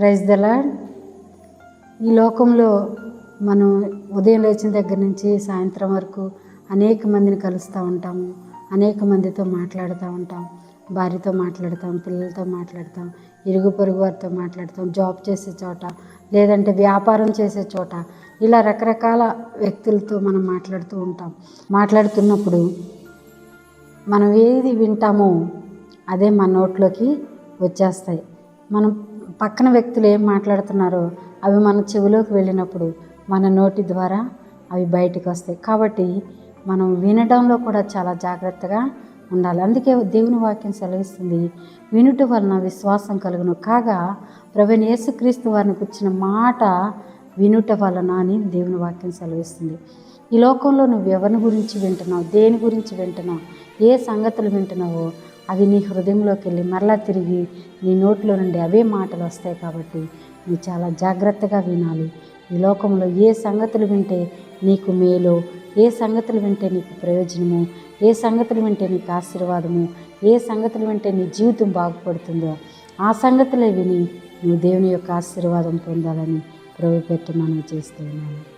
Praise the lord ఈ లోకంలో మనం ఉదయం లేచిన దగ్గర నుంచి సాయంత్రం వరకు అనేక మందిని కలుస్తూ ఉంటాము అనేక మందితో మాట్లాడుతూ ఉంటాం భార్యతో మాట్లాడతాం పిల్లలతో మాట్లాడతాం ఇరుగు పొరుగు వారితో మాట్లాడతాం జాబ్ చేసే చోట లేదంటే వ్యాపారం చేసే చోట. ఇలా రకరకాల వ్యక్తులతో మనం మాట్లాడుతూ ఉంటాం. మాట్లాడుతున్నప్పుడు మనం ఏది వింటామో అదే మన నోట్లోకి వచ్చేస్తాయి. మనం పక్కన వ్యక్తులు ఏం మాట్లాడుతున్నారో అవి మన చెవిలోకి వెళ్ళినప్పుడు మన నోటి ద్వారా అవి బయటకు వస్తాయి. కాబట్టి మనం వినడంలో కూడా చాలా జాగ్రత్తగా ఉండాలి. అందుకే దేవుని వాక్యం సెలవిస్తుంది వినుట వలన విశ్వాసం కలుగును. కాగా ప్రవీణ యేసుక్రీస్తు వారిని కూర్చిన మాట వినుట వలన అని దేవుని వాక్యం సెలవిస్తుంది. ఈ లోకంలో నువ్వు ఎవరిని గురించి వింటున్నావు? దేని గురించి వింటున్నావు? ఏ సంగతులు వింటున్నావో అవి నీ హృదయంలోకి వెళ్ళి మరలా తిరిగి నీ నోట్లో నుండి అవే మాటలు వస్తాయి కాబట్టి నువ్వు చాలా జాగ్రత్తగా వినాలి. ఈ లోకంలో ఏ సంగతులు వింటే నీకు మేలో ఏ సంగతులు వింటే నీకు ప్రయోజనము ఏ సంగతులు వింటే నీకు ఆశీర్వాదము ఏ సంగతులు వింటే నీ జీవితం బాగుపడుతుందో ఆ సంగతులే విని నువ్వు దేవుని యొక్క ఆశీర్వాదం పొందాలని ప్రభు పెట్టి మనం చేస్తున్నాను